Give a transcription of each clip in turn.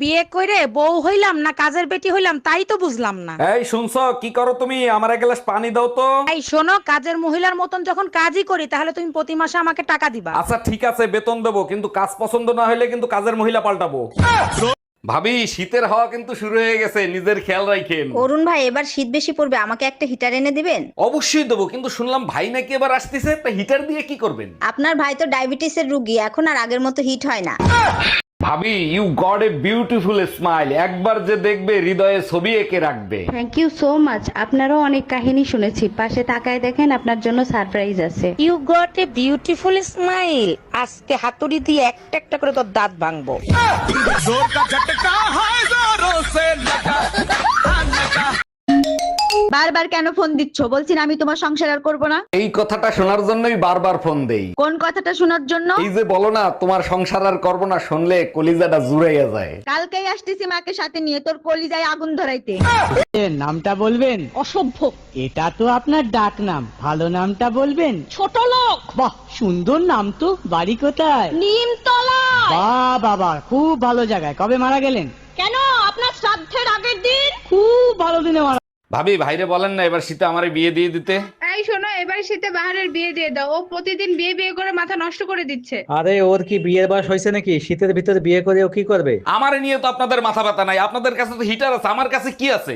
বিয়ে করে বউ হইলাম না কাজের বেটি হইলাম তাই তো বুঝলাম না। এই শুনছো কি করো তুমি? আমার এক গ্লাস পানি দাও তো। এই শোনো কাজের মহিলার মতন যখন কাজই করি তাহলে তুমি প্রতি মাসে আমাকে টাকা দিবা। আচ্ছা ঠিক আছে বেতন দেবো কিন্তু কাজ পছন্দ না হলে কিন্তু কাজের মহিলা পাল্টাবো। ভাবি শীতের হাওয়া কিন্তু শুরু হয়ে গেছে নিজের খেয়াল রাখেন। অরুণ ভাই এবার শীত বেশি পড়বে আমাকে একটা হিটার এনে দিবেন? অবশ্যই দেবো কিন্তু শুনলাম ভাই নাকি এবার আসতেছে তা হিটার দিয়ে কি করবেন? আপনার ভাই তো ডায়াবেটিসের রুগী এখন আর আগের মতো হিট হয় না। ভাবি you got a beautiful smile একবার যে দেখবে হৃদয়ে ছবি এঁকে রাখবে। থ্যাংক ইউ সো মাচ আপনারও অনেক কাহিনী শুনেছি। পাশে তাকায় দেখেন আপনার জন্য সারপ্রাইজ আছে। You got a beautiful smile আজকে হাতুড়ি দিয়ে একটা একটা করে তোর দাঁত ভাঙবো। বারবার কেন ফোন দিচ্ছ? বলছি না আমি তোমার সংসার আর করব না। এই কথাটা শোনার জন্যই বারবার ফোন দেই। কোন কথাটা শোনার জন্য? এই যে বলো না তোমার সংসার আর করব না শুনলে কলিজাটা জুড়াইয়া যায়। কালকেই আসতেছি মাকে সাথে নিয়ে তোর কলিজায় আগুন ধরাইতে। এর নামটা বলবেন? অসভ্য। এটা তো আপনার ডাক নাম ভালো নামটা বলবেন? ছোট লোক। বাহ সুন্দর নাম তো বাড়ি কোথায়? নিমতলা। বাহ বাবা খুব ভালো জায়গায়। কবে মারা গেলেন? কেন? আপনার শ্রাদ্ধের আগের দিন? খুব ভালো দিনে মারা ভাবি ভাইরে বলেন না এবার শীতে আমারে বিয়ে দিয়ে দিতে। এই শোনো এবার শীতে বাহারের বিয়ে দিয়ে দাও। ও প্রতিদিন বিয়ে বিয়ে করে মাথা নষ্ট করে দিচ্ছে। আরে ওর কি বিয়ের বয়স হয়েছে নাকি? শীতের ভিতরে বিয়ে করে ও কি করবে? আমারে নিয়ে তো আপনাদের মাথা ব্যথা নাই। আপনাদের কাছে তো হিটার আছে আমার কাছে কি আছে?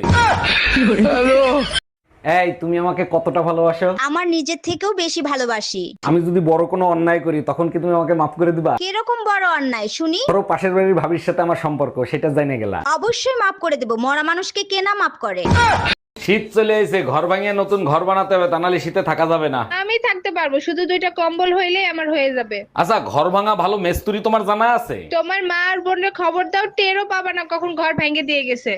এই তুমি আমাকে কতটা ভালোবাসো? আমার নিজের থেকেও বেশি ভালোবাসি। আমি যদি বড় কোনো অন্যায় করি তখন কি তুমি আমাকে মাফ করে দিবা? কীরকম বড় অন্যায় শুনি? ধরো পাশের বাড়ির ভাবির সাথে আমার সম্পর্ক সেটা জানে গেলা। অবশ্যই মাফ করে দেবো। মরা মানুষকে কে না মাফ করে? শীত চলে এসে ঘর ভাঙিয়ে নতুন ঘর বানাতে হবে তা নাহলে শীতে থাকা যাবে না। আমি থাকতে পারব শুধু দুইটা কম্বল হইলেই আমার হয়ে যাবে। আচ্ছা ঘর ভাঙা ভালো মেস্তুরি তোমার জানা আছে? তোমার মা আর বোনের খবর দাও টেরও পাবা না কখন ঘর ভেঙে দিয়ে গেছে।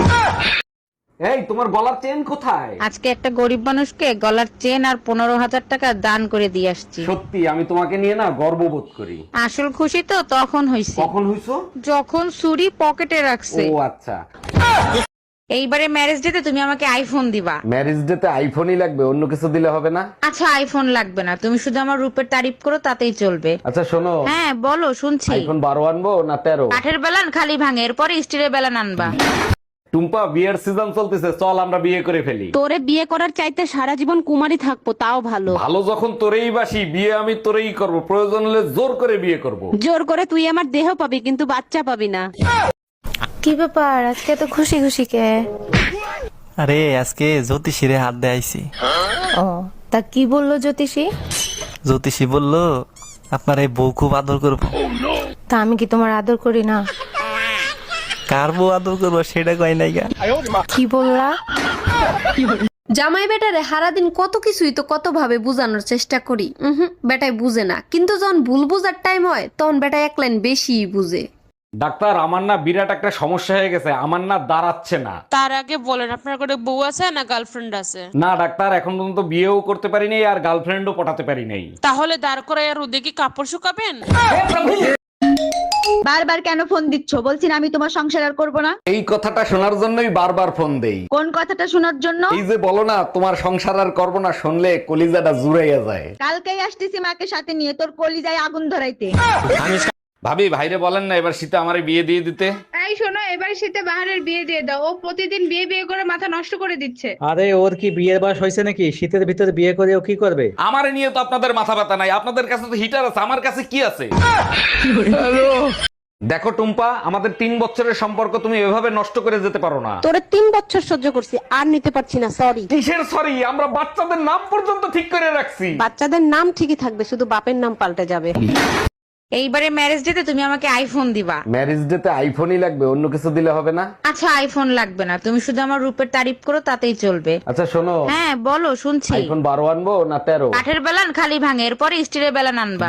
এই তোমার গলার চেন কোথায়? আজকে একটা গরিব মানুষকে গলার চেন আর পনেরো হাজার টাকা দান করে দিয়ে আসছি। সত্যি আমি তোমাকে নিয়ে না গর্ববোধ করি। আসল খুশি তো তখন হইছে। কখন হইছো? যখন সুরি পকেটে রাখছে। ও আচ্ছা। এইবারে ম্যারেজ ডেতে তুমি আমাকে আইফোন দিবা। ম্যারেজ ডে তে আইফোনই লাগবে অন্য কিছু দিলে হবে না? আচ্ছা আইফোন লাগবে না। তুমি শুধু আমার রূপের তারিফ করো তাতেই চলবে। আচ্ছা শোনো। হ্যাঁ বলো শুনছি। আইফোন বারো আনব না তেরো? কাঠের বেলান খালি ভাঙে এরপরে স্টিলের বেলান আনবা। টুম্পা বিয়ের সিজন চলতেছে চল আমরা বিয়ে করে ফেলি। তোরে বিয়ে করার চাইতে সারা জীবন কুমারী থাকব তাও ভালো। ভালো যখন তোরেই বাসি বিয়ে আমি তোরেই করব। প্রয়োজন হলে জোর করে বিয়ে করব। জোর করে তুই আমার দেহ পাবি কিন্তু বাচ্চা পাবি না। কি ব্যাপার? আজকে তো খুশি খুশি কে? আরে আজকে জ্যোতিষীরে হাত দেয়াইছি। ও তা কি বলল জ্যোতিষী? জ্যোতিষী বলল আপনার এই বউ খুব আদর করব। তা আমি কি তোমার আদর করি না? কার বউ আদর করব সেটা কয় নাই গা। কি বললা? জামাই বেটারে সারাদিন কত কিছুই তো কত ভাবে বুঝানোর চেষ্টা করি। বেটাই বুঝে না। কিন্তু যখন ভুল বুঝার টাইম হয় তখন বেটা এক লাইন বেশি বুঝে। ডাক্তার আমার না বিরাট একটা সমস্যা হয়ে গেছে আমার না দাঁড়াচ্ছে না। তার আগে বলেন আপনার করে বউ আছে না গার্লফ্রেন্ড আছে? না ডাক্তার এখন পর্যন্ত বিয়েও করতে পারি নাই আর গার্লফ্রেন্ডও পটাতে পারি নাই তাহলে দাঁড় করে আর রোদে কি কাপড় শুকাবেন? বারবার কেন ফোন দিচ্ছ? বলছি না আমি তোমার সংসার আর করব না। এই কথাটা শোনার জন্যই বারবার ফোন দেই। কোন কথাটা শোনার জন্য? এই যে বলো না তোমার সংসার আর করব না শুনলে কলিজাটা জুড়াইয়া যায়। কালকেই আসতেছি মাকে সাথে নিয়ে তোর কলিজায় আগুন ধরাইতে। ভাবি ভাইরে বলেন না এবার শীতে আমারে বিয়ে দিয়ে দিতে। এই শোনো এবার শীতে বাহারের বিয়ে দিয়ে দাও। ও প্রতিদিন বিয়ে বিয়ে করে মাথা নষ্ট করে দিচ্ছে। আরে ওর কি বিয়ের বয়স হয়েছে নাকি? শীতের ভিতরে বিয়ে করে ও কি করবে? আমারে নিয়ে তো আপনাদের মাথা ব্যথা নাই। আপনাদের কাছে তো হিটার আছে আমার কাছে কি আছে? দেখো টুম্পা আমাদের তিন বছরের সম্পর্ক তুমি এভাবে নষ্ট করে যেতে পারো না। তোরে তিন বছর সহ্য করছি আর নিতে পারছি না সরি কিসের সরি আমরা বাচ্চাদের নাম পর্যন্ত ঠিক করে রাখছি। বাচ্চাদের নাম ঠিকই থাকবে শুধু বাপের নাম পাল্টে যাবে। এইবারে ম্যারেজ ডেতে তুমি আমাকে আইফোন দিবা। ম্যারেজ ডেতে আইফোনই লাগবে অন্য কিছু দিলে হবে না? আচ্ছা আইফোন লাগবে না। তুমি শুধু আমার রূপের তারিফ করো তাতেই চলবে। আচ্ছা শোনো। হ্যাঁ বলো শুনছি। আইফোন বারো আনব না তেরো? কাঠের বেলান খালি ভাঙে এরপরে স্টিলের বেলান আনবা।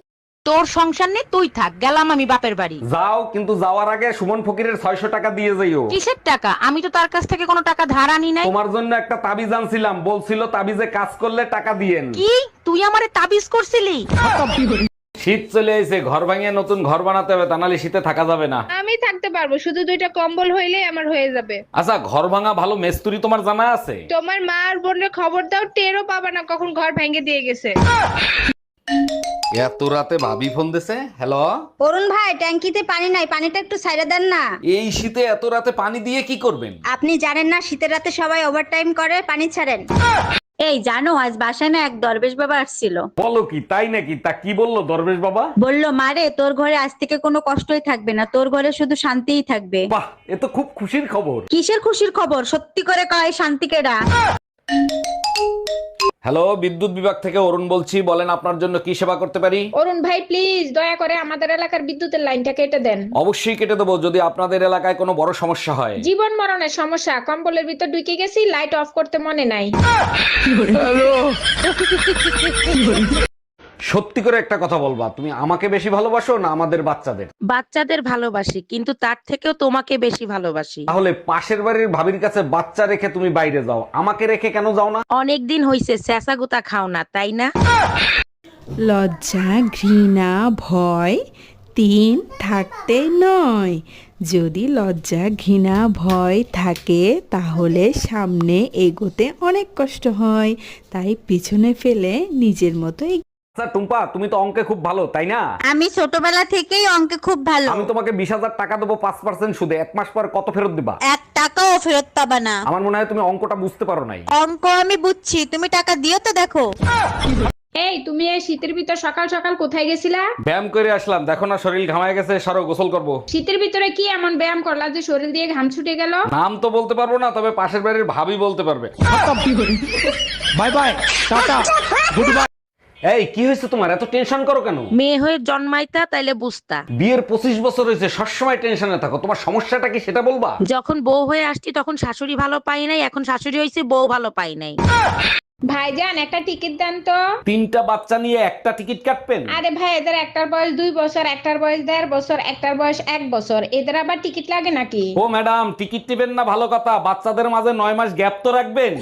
তোর সংসার নেই তুই থাক গেলাম আমি বাপের বাড়ি। যাও কিন্তু যাওয়ার আগে সুমন ফকিরের ছয়শো টাকা দিয়ে যাইও। কিসের টাকা? আমি তো তার কাছ থেকে কোনো টাকা ধার আনি নাই। তোমার জন্য একটা তাবিজ আনছিলাম বলছিল তাবিজে কাজ করলে টাকা দিয়েন। কি? তুই আমারে তাবিজ করছিলি? শীত চলে এসে ঘর ভাঙিয়ে নতুন ঘর বানাতে হবে তা নাহলে শীতে থাকা যাবে না। আমি থাকতে পারব শুধু দুইটা কম্বল হইলেই আমার হয়ে যাবে। আচ্ছা ঘর ভাঙা ভালো মেস্তুরি তোমার জানা আছে? তোমার মা আর বোনের খবর দাও টেরও পাবা না কখন ঘর ভেঙে দিয়ে গেছে। এত রাতে ভাবি ফোন দিছে? হ্যালো অরুণ ভাই ট্যাঙ্কিতে পানি নাই পানিটা একটু সাইডে দেন না। এই শীতে এত রাতে পানি দিয়ে কি করবেন? আপনি জানেন না শীতের রাতে সবাই ওভারটাইম করে পানি ছাড়েন। এই জানো আজ বাসায় না এক দরবেশ বাবা আসছিল। বলো কি তাই নাকি? তা কি বলল দরবেশ বাবা? বলল মারে তোর ঘরে আজ থেকে কোনো কষ্টই থাকবে না তোর ঘরে শুধু শান্তিই থাকবে। বাহ এ তো খুব খুশির খবর। কিসের খুশির খবর? সত্যি করে কয় শান্তিকেরা। হ্যালো বিদ্যুৎ বিভাগ থেকে অরুণ বলছি। বলেন আপনার জন্য কি সেবা করতে পারি? অরুণ ভাই প্লিজ দয়া করে আমাদের এলাকার বিদ্যুতের লাইনটা কেটে দেন। অবশ্যই কেটে দেবো যদি আপনাদের এলাকায় কোনো বড় সমস্যা হয়। জীবন মরণের সমস্যা কম্বলের ভিতর ঢুকে গেছি লাইট অফ করতে মনে নাই। সত্যি করে একটা কথা বলবা তুমি আমাকে বেশি ভালোবাসো না আমাদের বাচ্চাদের? বাচ্চাদের ভালোবাসি কিন্তু তার থেকেও তোমাকে বেশি ভালোবাসি। তাহলে পাশের বাড়ির ভাবির কাছে বাচ্চা রেখে তুমি বাইরে যাও আমাকে রেখে কেন যাও না? অনেক দিন হইছে স্যাসা গুতা খাও না তাই না? লজ্জা ঘৃণা ভয় তিন থাকতে নয়। যদি লজ্জা ঘৃণা ভয় থাকে তাহলে সামনে এগোতে অনেক কষ্ট হয়। তাই পিছনে ফেলে নিজের মতো আচ্ছা টুম্পা তুমি তো অঙ্কে খুব ভালো তাই না? আমি ছোটবেলা থেকেই অঙ্কে খুব ভালো। আমি তোমাকে বিশ হাজার টাকা দেবো পাঁচ পার্সেন্ট সুদে এক মাস পর কত ফেরত দিবা? এক টাকাও ফেরত পাবা না। আমার মনে হয় তুমি অঙ্কটা বুঝতে পারো নাই। অঙ্ক আমি বুঝছি তুমি টাকা দিও তো দেখো। এই তুমি এই শীতের ভিতর সকাল সকাল কোথায় গেছিলা? ব্যায়াম করে আসলাম দেখো না শরীর ঘামায় গেছে সরো গোসল করব। শীতের ভিতরে কি এমন ব্যায়াম করলা যে শরীর দিয়ে ঘাম ছুটে গেল? নাম তো বলতে পারব না তবে পাশের বাড়ির ভাবি বলতে পারবে। Bye bye tata good bye. এই কি হয়েছে তোমার? এত টেনশন করো কেন? মেয়ে হয়ে জন্মাইতা তাইলে বুঝতা। বিয়ের পঁচিশ বছর হয়েছে সবসময় টেনশনে থাকো। তোমার সমস্যাটা কি সেটা বলবা? যখন বউ হয়ে আসছি তখন শাশুড়ি ভালো পাই নাই এখন শাশুড়ি হয়েছে বউ ভালো পাই নাই। ভাইজান একটা টিকিট দেন তো। তিনটা বাচ্চা নিয়ে একটা টিকিট কাটবেন? আরে ভাই এদের একটার বয়স দুই বছর একটার বয়স দেড় বছর একটার বয়স এক বছর। এদের আবার টিকিট লাগে নাকি? ও ম্যাডাম টিকিট নেবেন না ভালো কথা। বাচ্চাদের মাঝে নয় মাস গ্যাপ তো রাখবেন।